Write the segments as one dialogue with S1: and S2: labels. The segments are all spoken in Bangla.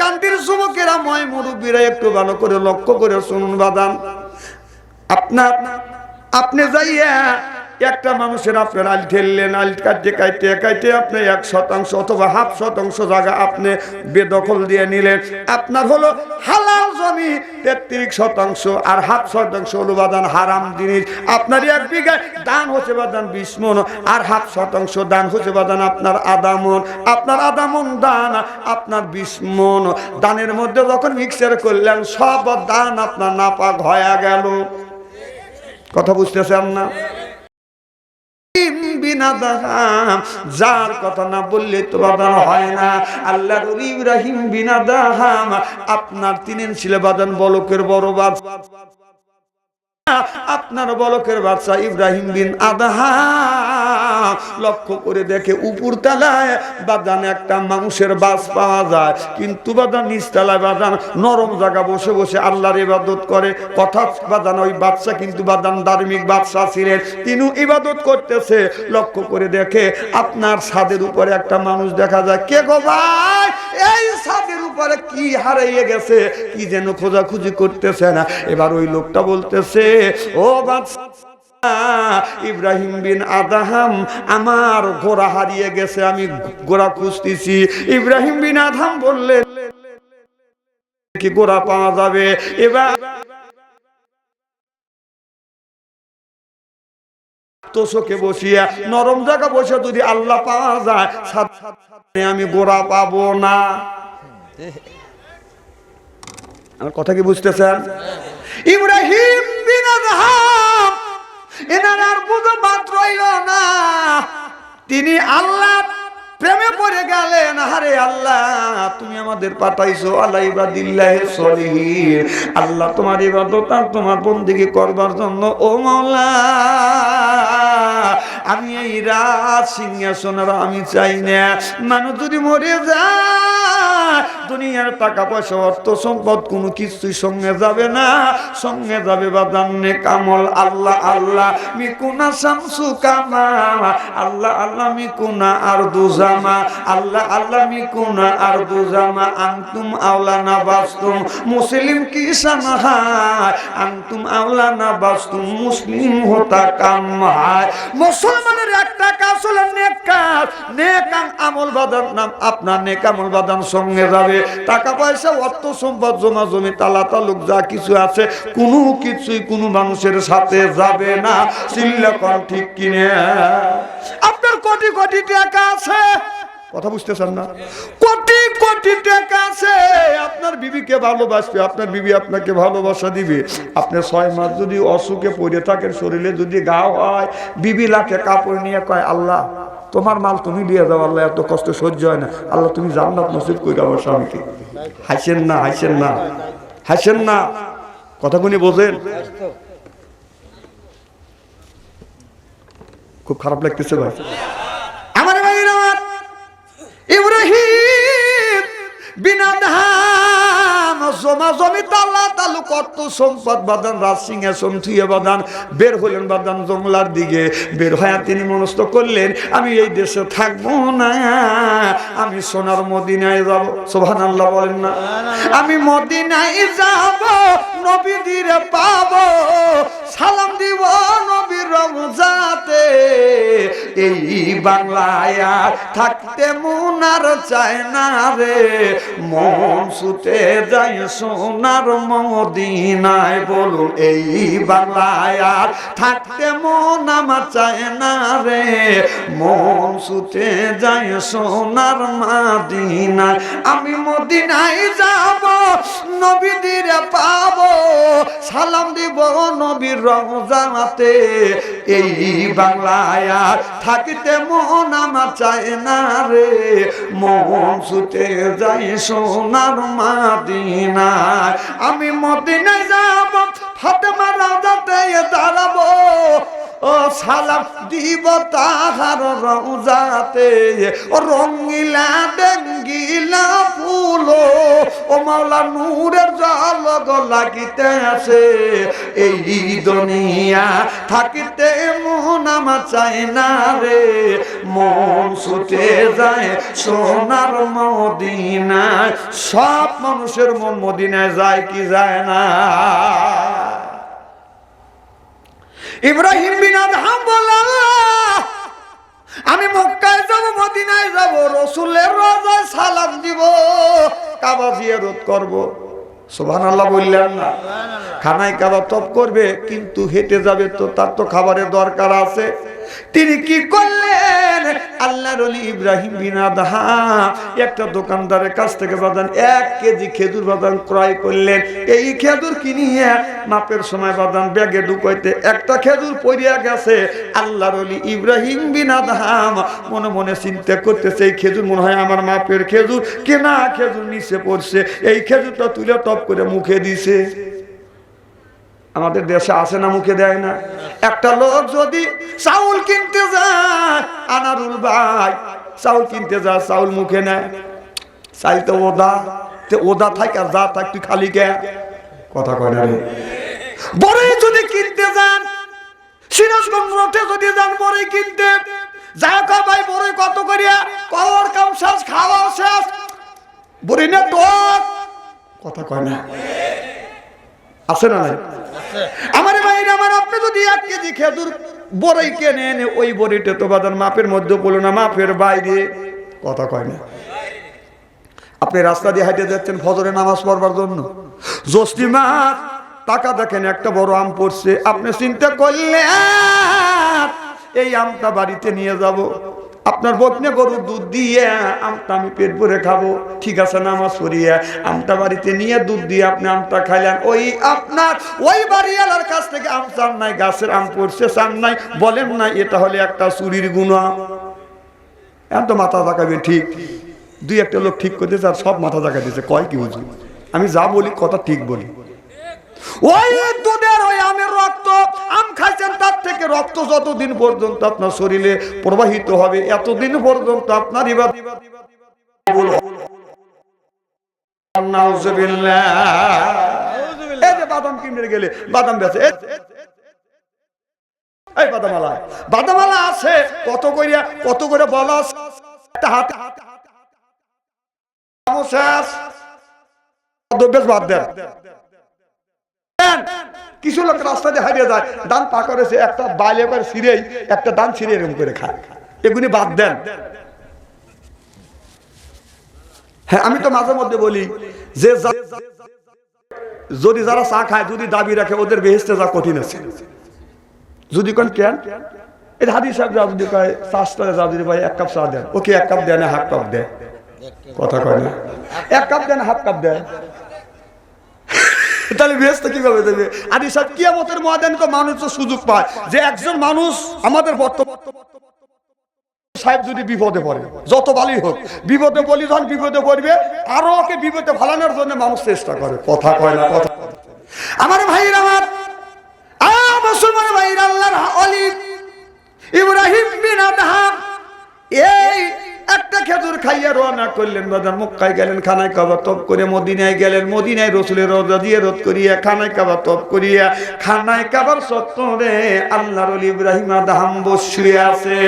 S1: কান্তির যুবকেরা ময় মুরব্বীরা একটু ভালো করে লক্ষ্য করে শুনুন বাদান আপনার, আপনি যাইয়া একটা মানুষের আপনার আল ঠেললেন, আল কাটতে কাটতে কাটতে আপনি এক শতাংশ অথবা হাফ শতাংশ জায়গা আপনি বেদখল দিয়ে নিলেন। আপনার হলো হালাল জমি, তেত্রিশ শতাংশ আর হাফ শতাংশ হলো বাদান হারাম জিনিস। আপনার এক বিঘা দান হচ্ছে বাদান বিশ মন, আর হাফ শতাংশ দান হচ্ছে বাদান আপনার আদামন আপনার আদামন দান আপনার বিশ মন। দানের মধ্যে যখন মিক্সার করলেন, সব দান আপনার নাপাক হয়ে গেল। কথা বুঝতেছেন না? বিনা দাহাম যার কথা না বললে তো বাদান হয় না। আল্লাহ ইব্রাহিম বিনা দাহাম আপনার তিনেন ছিল বাদন বলকের বড় বাদ আপনার বলকের বাচ্চা ইব্রাহিম বিন আদাহা। লক্ষ্য করে দেখে উপর তলায় বাদান একটা মানুষের বাস পাওয়া যায়। কিন্তু বাদান, নিচতলায় বাদান, নরম জায়গা বসে বসে আল্লাহর ইবাদত করে। কথা বাদান, ওই বাচ্চা কিন্তু বাদান ধার্মিক বাদশা ছিলেন। তিনি ইবাদত করতেছে। লক্ষ্য করে দেখে আপনার ছাদের উপরে একটা মানুষ দেখা যায়। কে গো ভাই? এই ছাদের উপরে কি হারাইয়ে গেছে? কি যেন খোঁজাখুঁজি করতেছে না। এবার ওই লোকটা বলতেছে ও ইব্রাহিম বিন আদাহাম, আমার ঘোড়া হারিয়ে গেছে, আমি ঘোড়া খুঁজতেছি। ইব্রাহিম বিন আদাম বললেন, কি ঘোড়া পাওয়া যাবে? এবার তোষকে বসিয়া, নরম জায়গা বসে যদি আল্লাহ পাওয়া যায় আমি গোড়া পাবো না। আমার কথা কি বুঝতেছেন? ইব্রাহিম আর না। তিনি আল্লাহ প্রেমে পড়ে গেলেন। আরে আল্লাহ, তুমি আমাদের পাঠাইছো আল্লাহ ইবাদিল্লাহ আল্লাহ তোমার ইবাদত তোমার বন্দিকে করবার জন্য। ও মাওলা। আমি এই রাত সিংহাসনের আমি চাই না। মানুষ যদি মরে যায়, দুনিয়ার টাকা পয়সা অর্থ সম্পদ কোনো কিছুই সঙ্গে যাবে না। সঙ্গে যাবে বা জান্নে কামল, আল্লাহ আল্লাহ, মিকুনা শামসু কামা। আল্লাহ আল্লাহ, মিকুনা আর দুজামা। আল্লাহ আল্লাহ, মিকুনা আর দুজামা। আনতুম আওলানা বাস্তুম মুসলিম কি সানহায়? আনতুম আওলানা বাস্তুম মুসলিম হতা কাম হায় মুসলমানের একটা কাজ হলো নেক কাজ। নেক আমল বাদান নাম আপনার নেক আমল বাদান সঙ্গে যাবে। টাকা পয়সা, অর্থ সম্পদ, জমা জমি, তালা তালুক, যা কিছু আছে, কোনো কিছুই কোনো মানুষের সাথে যাবে না। চিল্লাকন ঠিক কিনে? আপনার কোটি কোটি টাকা আছে। কথা বুঝতেছেন না? কোটি আছে। আপনার বিবিকে ভালোবাসবে, আপনার বিবি আপনাকে ভালোবাসা ছয় যদি অসুখে পড়ে যদি গাও হয় নিয়ে কয়, আল্লাহ, তোমার মাল তুমি দিয়ে দাও, আল্লাহ, এত কষ্ট সহ্য হয় না। আল্লাহ, তুমি জান্নাত নসিব করে আমার স্বামীকে। হাসেন না হাসেন না হাসেন না। কথাগুলি বোঝেন খুব খারাপ লাগতেছে ভাই আমার ভাই আমার ইব্রাহিম বিনা ধাম বের হলেন বাদান জংলার দিকে। বের হয়ে তিনি মনস্থ করলেন, আমি এই দেশে থাকব না, আমি সোনার মদিনায় যাব। সোভান আল্লাহ বলেন না। আমি মদিনায় যাব, নবীদিরে পাবো, সালাম দিব নবীর রমজাতে। এই বাংলায় আর থাকতে মনার চায় না রে, মন ছুটে যায় সোনার মদিনায় বলুন, এই বাংলায় আর থাকতে মন আমার চায় না রে। মন ছুটে যায় সোনার মাদিনায়। আমি মদিনায় যাব, নবীদিরে পাব, সালাম দিব নবীর রমজানাতে এই বাংলায় আর থাকিতে মন আমার চায় না রে। মন ছুটে যাই সোনার মাদিনায়, আমি মদিনায় যাব, ফাতেমা রাজাতে দাঁড়াবো। ও সালাম দিব তাহার রওজাতে, ও রঙ্গিলা ডেঙ্গিলা ফুলো, ও মাওলা নূরের জল লাগিতে আছে এই দুনিয়া থাকিতে আমার চাই না রে যায় সোনার সব মানুষের মন মদিনায় যায় কি যায় না। ইব্রাহিম বিন আদহাম "আল্লাহ, আমি মক্কায় যাব মদিনায় যাব রসুলের রাজায় সালাম দিব কাবা জিয়ারত করব। সুবহান আল্লাহ খানায় করবে কিন্তু হেঁটে যাবে তো তার তো খাবারের দরকার আছে। তিনি কি করলেন? আল্লাহর ইব্রাহিম বিন আদহা একটা দোকানদারের কাছ থেকে বাদান এক কেজি খেজুর বাদান ক্রয় করলেন। এই খেজুর কিনিয়ে মাপের সময় বাদান ব্যাগে ঢুকাইতে একটা খেজুর পড়িয়া গেছে। আল্লাহর ইব্রাহিম বিন আদহাম মনে মনে চিন্তা করতেছে, এই খেজুর মনে হয় আমার মাপের খেজুর। কেনা খেজুর নিচে পড়ছে। এই খেজুরটা তুলে টপ করে মুখে দিছে। আমাদের দেশে আসে না মুখে দেয় না। একটা লোক যদি চাউল কিনতে যায়, আনারুল ভাই, চাউল কিনতে যা চাউল মুখে নেয়। চাইল তো ওদা, তে ওদা থাক যা থাক তুই খালি কে? কথা কয় না বড়ই যদি কিনতে যান, সিরাজগঞ্জ রোডে যদি যান বড়ই কিনতে। যা কা ভাই বড়ই কত করিয়া? কর, কাম শেষ খাওয়া শেষ। বড়ি না তো কথা কয় না। আছে না নাই? আমার ভাইরা আমার আপনি যদি এক কেজি খেজুর বড়ই কেনে এনে ওই বড়িটা তো বাজার মাপের মধ্যে বলো না, মাপের বাইরে। কথা কয় না। আপনি রাস্তা দিয়ে হাঁটে যাচ্ছেন ফজরে নামাজ পড়বার জন্য। জোস্তি মাস টাকা দেখেন একটা বড় আম পড়ছে। আপনি চিন্তা করলেন, এই আমটা বাড়িতে নিয়ে যাব। আপনার বকনে গরু দুধ দিয়ে আমটা আমি পেট ভরে খাব। ঠিক আছে না, আমার পড়িয়ে আমটা বাড়িতে নিয়ে দুধ দিয়ে আপনি আমটা খাইলেন। ওই আপনার, ওই বাড়িওয়ালার কাছ থেকে আম চান নাই, গাছের আম পড়ছে, চান নাই, বলেন না এটা হলে একটা চুরির গুণা। এখন তো মাথা তাকাবে ঠিক। দুই একটা লোক ঠিক করতে আর সব মাথা জায়গা দিয়েছে কয় কি বুঝি আমি যা বলি, কথা ঠিক বলি। ওই দুধের ওই আমের রক্ত আম খাইছেন তার থেকে রক্ত যতদিন পর্যন্ত আপনার শরীরে প্রবাহিত হবে এতদিন পর্যন্ত আপনার ইবাদ- কবুল হবে। নাউজুবিল্লাহ। এই যে বাদাম কিনে গেলে বাদাম বেচে এই- এই বাদামালা বাদামালা আছে কত করিয়া কত করে বলা হাতে বাদ দেন দেন। কিছু লোক রাস্তা দিয়ে হারিয়ে যায়। দান পা করেছে একটা বাইলে করে ছিঁড়েই একটা দান ছিঁড়ে এরকম করে খায়। এগুলি বাদ দেন। হ্যাঁ আমি তো মাঝে মধ্যে বলি যে যদি যারা চা খায়, যদি দাবি রাখে, ওদের বেহেস্তে যা কঠিন আছে। যদি কোন কেন? এটা হাদিস সাহেব যা যদি কয় চাষটা যা যদি ভাই এক কাপ চা দেন। ওকে এক কাপ দেয় না, হাফ কাপ দেয়। কথা কয় না। এক কাপ দেন হাফ কাপ দেয়। তাহলে বেহেস্ত কীভাবে দেবে? আদি সাহেব, কিয়ামতের ময়দানে তো মানুষ তো সুযোগ পায়। যে একজন মানুষ আমাদের বর্তমান সাহেব যদি বিপদে পড়ে, যত ভালোই হোক, বিপদে বলি যখন বিপদে পড়বে, আরও ওকে বিপদে ফালানোর জন্য মানুষ চেষ্টা করে। কথা কয় না, কথা আমার ভাইয়ের আমার মুসলমান ভাইয়ের আল্লাহর অলি ইব্রাহিম বিন আদহাম একটা খেজুর খাইয়া রওনা করলেন, বাজার মক্কায় গেলেন, খানায় খাবার তপ করে মদিনায় গেলেন, মদিনায় রসুলের রোজা দিয়ে রোধ করিয়া, খানায় খাবার তপ করিয়া, খানায় কাবার সত্তরে আল্লাহর ইব্রাহিম আদাহাম বসে আছে।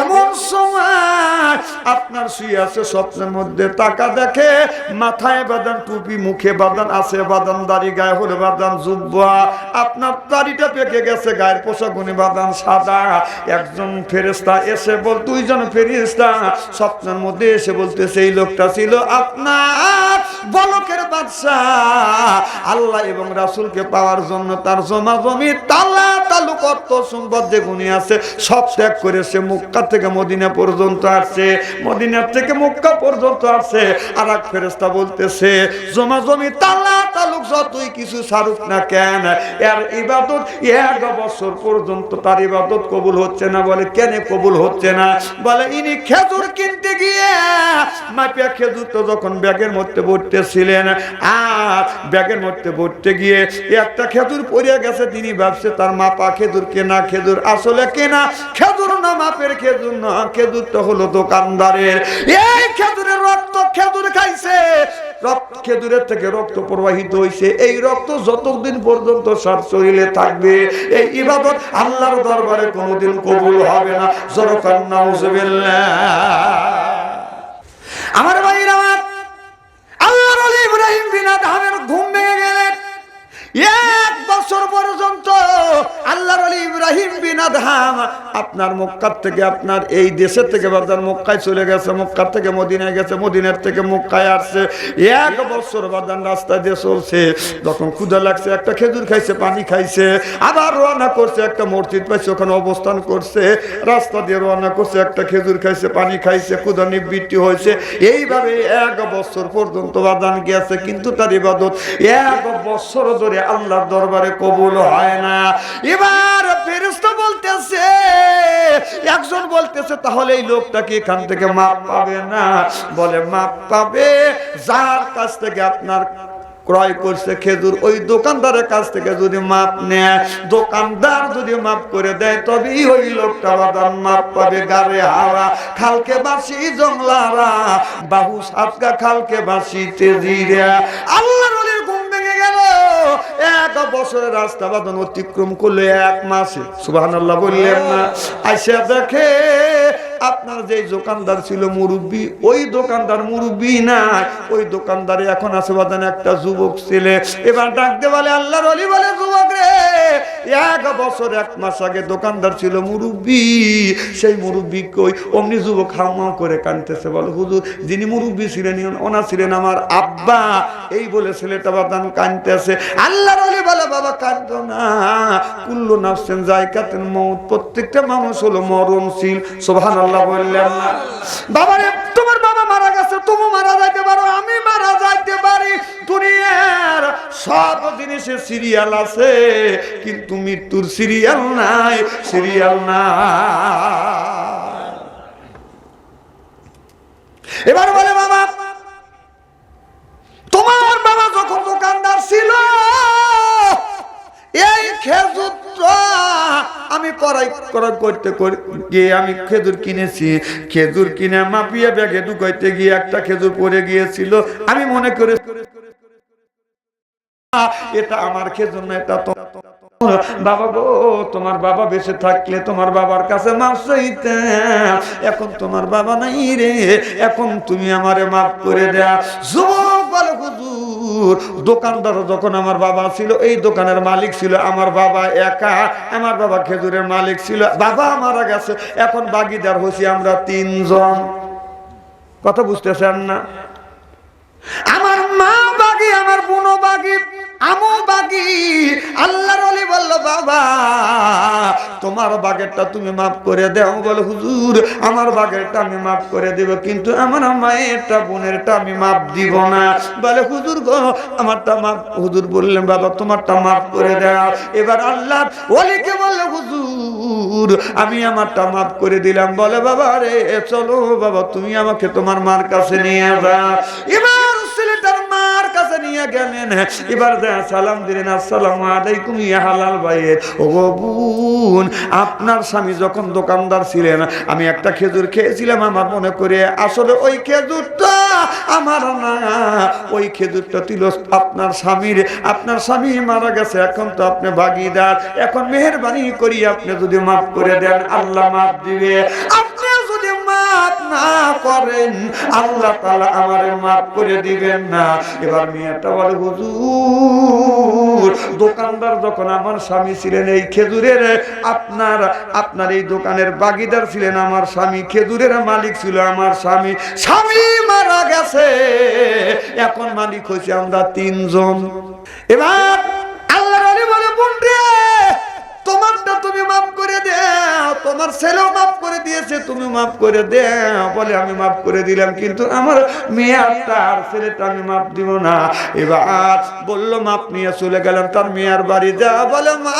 S1: এমন সময় আপনার শুয়ে আছে স্বপ্নের মধ্যে, টাকা দেখে মাথায় বাদান, টুপি মুখে বাদান, আছে বাদান, দাড়ি, গায়ে হলে বাদান, জুব্বা। আপনার দাড়িটা পেকে গেছে, গায়ের পোশাক গুনে বাদান, সাদা। একজন ফেরেস্তা এসে বল, দুইজন ফেরিস্তা স্বপ্নের মধ্যে এসে বলতেছে, এই লোকটা ছিল আপনার বলকের বাদশাহ। আল্লাহ এবং রাসূলকে পাওয়ার জন্য তার জমা জমি তালা তালুক অর্থ সম্পদ যে গুণী আছে, সব ত্যাগ করে সে মুক্কা থেকে মদিনা পর্যন্ত আসছে। মদিনার থেকে মুক্কা পর্যন্ত আসছে। আর এক ফেরেস্তা বলতেছে জমা জমি তালা তালুক যতই কিছু ছাড়ুক না কেন, এর ইবাদত এক বছর পর্যন্ত তার ইবাদত কবুল হচ্ছে না। বলে, কেন কবুল হচ্ছে না? বলে, ইনি খেজুর কিনতে গিয়ে মাপিয়া খেজুর তো যখন ব্যাগের মধ্যে ভরতেছিলেন আর ব্যাগের মধ্যে ভরতে গিয়ে একটা খেজুর পড়ে গেছে, তিনি ভাবছে তার মাপা খেজুর কেনা, খেজুর আসলে কেনা। খেজুর না মাপের খেজুর না খেজুর তো হলো দোকানদারের। এই খেজুরের রক্ত খেজুর খাইছে। রক্ত, খেজুরের থেকে রক্ত প্রবাহিত হয়েছে এই রক্ত যতদিন পর্যন্ত সার শরীরে থাকবে, এই ইবাদত আল্লাহর দরবারে কোনোদিন কবুল হবে না। জরকার নাউজুবিল্লাহ। ধারে আল্লাহর আলী ইব্রাহিম বিন আদহাম, আপনার মক্কার থেকে আপনার এই দেশের থেকে বাজার মক্কায় চলে গেছে, মক্কার থেকে মদিনায় গেছে, মদিনার থেকে মক্কায় আসছে। এক বছর বাজার রাস্তা দিয়ে চলছে, যখন ক্ষুদা লাগছে, একটা খেজুর খাইছে, পানি খাইছে, আবার রওনা করছে, একটা মসজিদ পাইছে, ওখানে অবস্থান করছে, রাস্তা দিয়ে রওনা করছে, একটা খেজুর খাইছে, পানি খাইছে ক্ষুদা নিবৃত্তি হয়েছে। এইভাবে এক বছর পর্যন্ত বাদান গেছে, কিন্তু তার ইবাদত এক বছর ধরে আল্লাহর দরবারে কবুল হয় না। এবার ফেরেশতা বলতেছে, একজন বলতেছে, তাহলে এই লোকটা কি এখান থেকে মাপ পাবে না? বলে, মাপ পাবে। যার কাছ থেকে আপনার ক্রয় করছে খেজুর, ওই দোকানদারের কাছ থেকে যদি মাপ নেয়, দোকানদার যদি মাপ করে দেয়, তবেই ওই লোকটা বাদাম মাপ পাবে গারে হাওয়া খালকে বাসি, জংলারা, বাহু সাতকা খালকে বাসি, তেজিরা। আল্লাহ এক বছরের রাস্তা বাদন অতিক্রম করলে এক মাসে। সুবাহ বললেন না। আইসা দেখে আপনার যে দোকানদার ছিল মুরব্বী, ওই দোকানদার মুরব্বী না ওই দোকানদারে এখন আছে বাদান একটা যুবক ছেলে। এবার ডাকতে বলে, আল্লাহর অলি বলে যুবক রে। এক বছর, এক মাস আগে দোকানদার ছিল মুরব্বী। সেই মুরব্বী কই, অমনি যুবক হাউমাউ করে কানতেছে বলে, হুজুর, যিনি মুরব্বী ছিলেন ওনা ছিলেন আমার আব্বা। এই বলে ছেলেটা বাদান কানতেছে আল্লাহর অলি বলে, বাবা, কাঁদো না। কুল্লু নাফসেন জায়গাতেন মৌত প্রত্যেকটা মানুষ হলো মরণশীল। সোভান আল্লাহ বললেন। বাবারে, তোমার বাবা তুমি মারা যাইতে পারো, আমি মারা যাইতে পারি। দুনিয়ার সব জিনিসের সিরিয়াল আছে, কিন্তু মৃত্যুর সিরিয়াল নাই সিরিয়াল না এবার বলে করাই করতে গিয়ে আমি খেজুর কিনেছি। খেজুর কিনে মাপিয়ে ব্যাগে ঢুকাইতে গিয়ে একটা খেজুর পড়ে গিয়েছিল। আমি মনে করে এটা আমার খেজুর না, এটা তো বাবা গো, তোমার বাবা বেঁচে থাকলে তোমার বাবার কাছে মাপ এখন তোমার বাবা নাই রে, এখন তুমি আমারে মাফ করে দেয়া। যুবক বলে হুজুর, দোকানদার যখন আমার বাবা ছিল, এই দোকানের মালিক ছিল আমার বাবা একা। আমার বাবা খেজুরের মালিক ছিল, বাবা মারা গেছে। এখন বাগিদার হয়েছি আমরা তিনজন। কথা বুঝতেছেন না? আমার মা বাগি, আমার বোনও বাগি। আমও বাগি আল্লাহর অলি বলল, বাবা, তোমার বাগেরটা তুমি মাফ করে দাও। বলে হুজুর, আমার বাগেরটা আমি মাফ করে দেব, কিন্তু আমার মায়েরটা, বোনেরটা আমি মাফ দিব না। বলে, হুজুর গো, আমারটা মাফ হুজুর বললেন, বাবা, তোমারটা মাফ করে দাও। এবার আল্লাহ অলিকে বললে, হুজুর, আমি আমারটা মাফ করে দিলাম। বলে, বাবা রে, চলো, বাবা, তুমি আমাকে তোমার মার কাছে নিয়ে যাও। এবার গেলেন এবার দেয়া সালাম দিলেন, আসসালামু আলাইকুম ইয়া হালাল ও বোন, আপনার স্বামী যখন দোকানদার ছিলেন, আমি একটা খেজুর খেয়েছিলাম, আমার মনে করে, আসলে ওই খেজুরটা আমার না। ওই খেজুরটা ছিল আপনার স্বামীর। আপনার স্বামী মারা গেছে, এখন তো আপনি ভাগিদার। এখন মেহরবানি করি, আপনি যদি মাফ করে দেন, আল্লাহ মাফ দিবে। না করেন, আল্লাহ মাফ করে দিবেন না। এবার মেয়েটা বলে দোকানদার যখন আমার স্বামী ছিলেন এই খেজুরের, আপনার আপনার এই দোকানের বাগিদার ছিলেন আমার স্বামী, খেজুরের মালিক ছিল আমার স্বামী স্বামী মারা গেছে। এখন মালিক হয়েছে আমরা তিনজন। এবার মাফ করে দাও তোমার ছেলেও মাফ করে দিয়েছে, তুমি মাফ করে দাও বলে, আমি মাফ করে দিলাম, কিন্তু আমার মেয়ে আর ছেলেটা আমি মাফ দিব না। এবার বলল মাপ নিয়ে চলে গেলাম, তার মেয়ের বাড়ি যা। বলে, মা,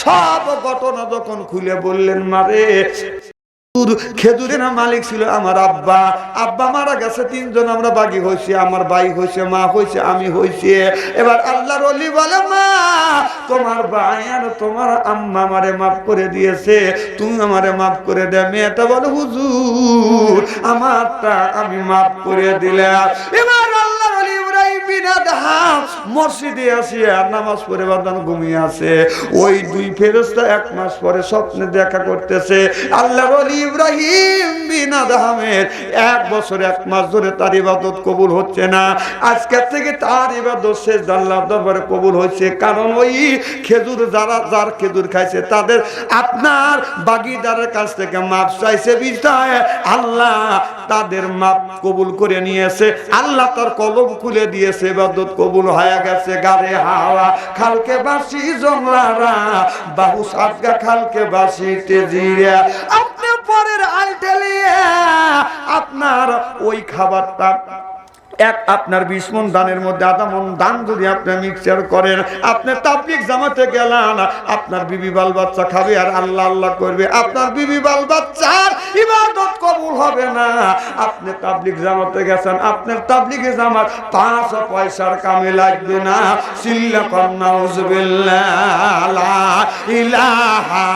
S1: সব ঘটনা যখন খুলে বললেন মারে খেজুরের মালিক ছিল আমার আব্বা। আব্বা মারা গেছে, তিনজন আমরা হয়েছি আমার ভাই হয়েছে মা হয়েছে আমি হয়েছি এবার আল্লাহর অলি বলে, মা, তোমার ভাই আর তোমার আম্মা আমারে মাফ করে দিয়েছে, তুমি আমারে মাফ করে দে। মেয়েটা বলে, হুজুর, আমারটা আমি মাফ করে দিলাম। এবার মসজিদে আসিয়া নামাজ বাদান ঘুমিয়ে আছে। ওই দুই ফেরেস্তা এক মাস পরে স্বপ্নে দেখা করতেছে আল্লাহ ইব্রাহিম এক বছর, এক মাস ধরে তার ইবাদত কবুল হচ্ছে না। আজকের থেকে তার ইবাদত শেষ আল্লাহ দরবারে কবুল হচ্ছে কারণ ওই খেজুর যারা, যার খেজুর খাইছে, তাদের আপনার বাগিদারের কাছ থেকে মাপ চাইছে বিষয় আল্লাহ তাদের মাপ কবুল করে নিয়েছে। আল্লাহ তার কলম খুলে দিয়েছে। ইবাদত কবুল হয়ে গেছে গারে হাওয়া, খালকে বাসি জংলারা বাহু সাতগা খালকে বাসি তেজিরা আপনি পরের আলটেলিয়া আপনার ওই খাবারটা এক আপনার বিশ মন দানের মধ্যে আধা মন দান যদি আপনি মিক্সচার করেন, আপনি তাবলিক জামাতে গেলেন, আপনার বিবি বাল বাচ্চা খাবে আর আল্লাহ আল্লাহ করবে। আপনার বিবি বাল বাচ্চার ইবাদত কবুল হবে না। আপনি তাবলিক জামাতে গেছেন, আপনার তাবলিগে জামাত পাঁচ পয়সার কামে লাগবে না। সিল্লা কন্যা ইলাহা